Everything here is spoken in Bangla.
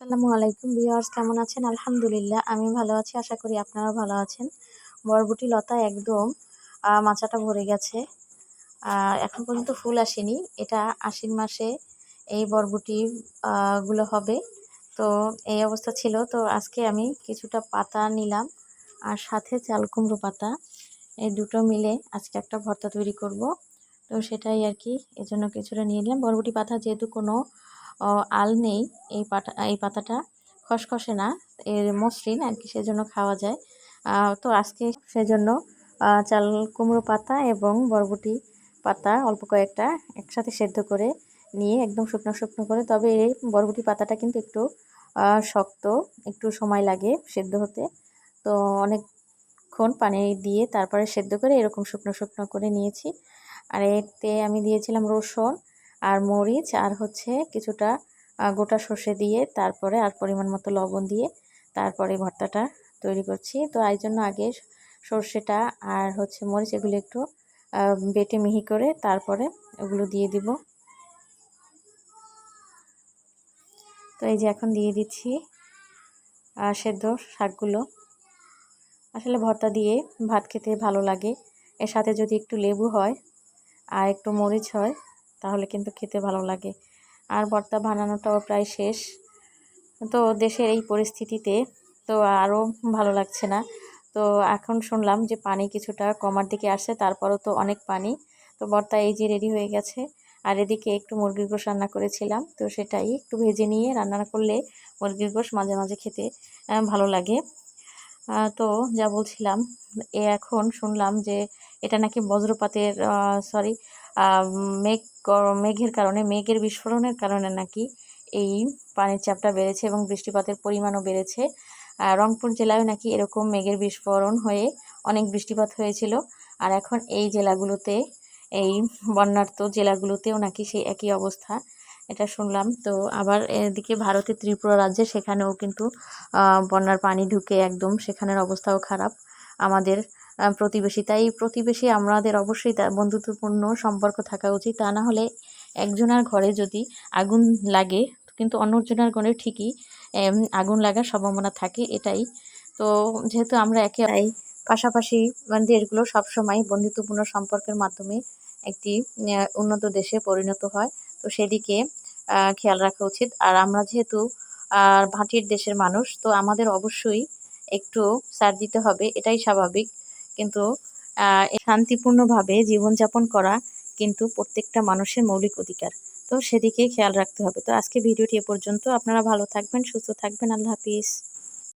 আসসালামু আলাইকুম ভিউয়ার্স, কেমন আছেন? আলহামদুলিল্লাহ, আমি ভালো আছি, আশা করি আপনারাও ভালো আছেন। বরবটি লতা একদম মাচাটা ভরে গেছে। এখন পর্যন্ত ফুল আসেনি। এটা আশ্বিন মাসে এই বরবটি গুলো হবে। তো এই অবস্থা ছিল। তো আজকে আমি কিছুটা পাতা নিলাম আর সাথে চাল কুমড়ো পাতা। এই দুটো মিলে আজকে একটা ভর্তা তৈরি করব। তো সেটাই আর কি, এজন্য কিছুটা নিয়ে নিলাম। বরবটি পাতা যেহেতু কোনো আল নেই, এই পাতা এই পাতাটা খসখসে না, এর মসৃণ আর কি, সেজন্য খাওয়া যায়। তো আজকে সেজন্য চাল কুমড়ো পাতা এবং বরবটি পাতা অল্প কয়েকটা একসাথে সেদ্ধ করে নিয়ে একদম শুকনো শুকনো করে, তবে এই বরবটি পাতাটা কিন্তু একটু শক্ত, একটু সময় লাগে সেদ্ধ হতে। তো অনেকক্ষণ পানি দিয়ে তারপরে সেদ্ধ করে এরকম শুকনো শুকনো করে নিয়েছি। আর এতে আমি দিয়েছিলাম রসুন আর মরিচ আর হচ্ছে কিছুটা গোটা সর্ষে দিয়ে তারপরে আর পরিমাণ মতো লবণ দিয়ে তারপরে ভর্তাটা তৈরি করছি। তো এই জন্য আগে সর্ষেটা আর হচ্ছে মরিচ এগুলো একটু বেটে মিহি করে তারপরে ওগুলো দিয়ে দিব। তো এই যে এখন দিয়ে দিচ্ছি সেদ্ধ শাকগুলো। আসলে ভর্তা দিয়ে ভাত খেতে ভালো লাগে। এর সাথে যদি একটু লেবু হয় আর একটু মরিচ হয় তাহলে কিন্তু খেতে ভালো লাগে। আর ভর্তা বানানোটাও প্রায় শেষ। তো দেশের এই পরিস্থিতিতে তো আরও ভালো লাগছে না। তো এখন শুনলাম যে পানি কিছুটা কমার দিকে আসছে, তারপরও তো অনেক পানি। তো ভর্তা এই যে রেডি হয়ে গেছে। আর এদিকে একটু মুরগির গোশ রান্না করেছিলাম। তো সেটাই একটু ভেজে নিয়ে রান্না করলে মুরগির গোশ মাঝে মাঝে খেতে ভালো লাগে। তো যা বলছিলাম, এ এখন শুনলাম যে এটা নাকি বজ্রপাতের সরি মেঘ মেঘের কারণে, মেঘের বিস্ফোরণের কারণে নাকি এই পানির চাপটা বেড়েছে এবং বৃষ্টিপাতের পরিমাণও বেড়েছে। রংপুর জেলায় নাকি এরকম মেঘের বিস্ফোরণ হয়ে অনেক বৃষ্টিপাত হয়েছিল। আর এখন এই জেলাগুলোতে, এই বন্যার্ত জেলাগুলোতেও নাকি সেই একই অবস্থা। এটা শুনলাম। তো আবার এদিকে ভারতের ত্রিপুরা রাজ্যে সেখানেও কিন্তু বন্যার পানি ঢুকে একদম, সেখানের অবস্থাও খারাপ। আমাদের প্রতিবেশী। তাই প্রতিবেশী আমাদের অবশ্যই বন্ধুত্বপূর্ণ সম্পর্ক থাকা উচিত। তা না হলে একজনের ঘরে যদি আগুন লাগে কিন্তু অন্যজনের ঘরে ঠিকই আগুন লাগার সম্ভাবনা থাকে এটাই। তো যেহেতু আমরা একে পাশাপাশি মানে দেশগুলো সবসময় বন্ধুত্বপূর্ণ সম্পর্কের মাধ্যমে একটি উন্নত দেশে পরিণত হয় তো সেদিকে খেয়াল রাখা উচিত। আর আমরা যেহেতু ভাটির দেশের মানুষ তো আমাদের অবশ্যই একটু সার দিতে হবে এটাই স্বাভাবিক। কিন্তু শান্তিপূর্ণভাবে জীবনযাপন করা কিন্তু প্রত্যেকটা মানুষের মৌলিক অধিকার। তো সেদিকে খেয়াল রাখতে হবে। তো আজকে ভিডিওটি এ পর্যন্ত। আপনারা ভালো থাকবেন, সুস্থ থাকবেন। আল্লাহ হাফিজ।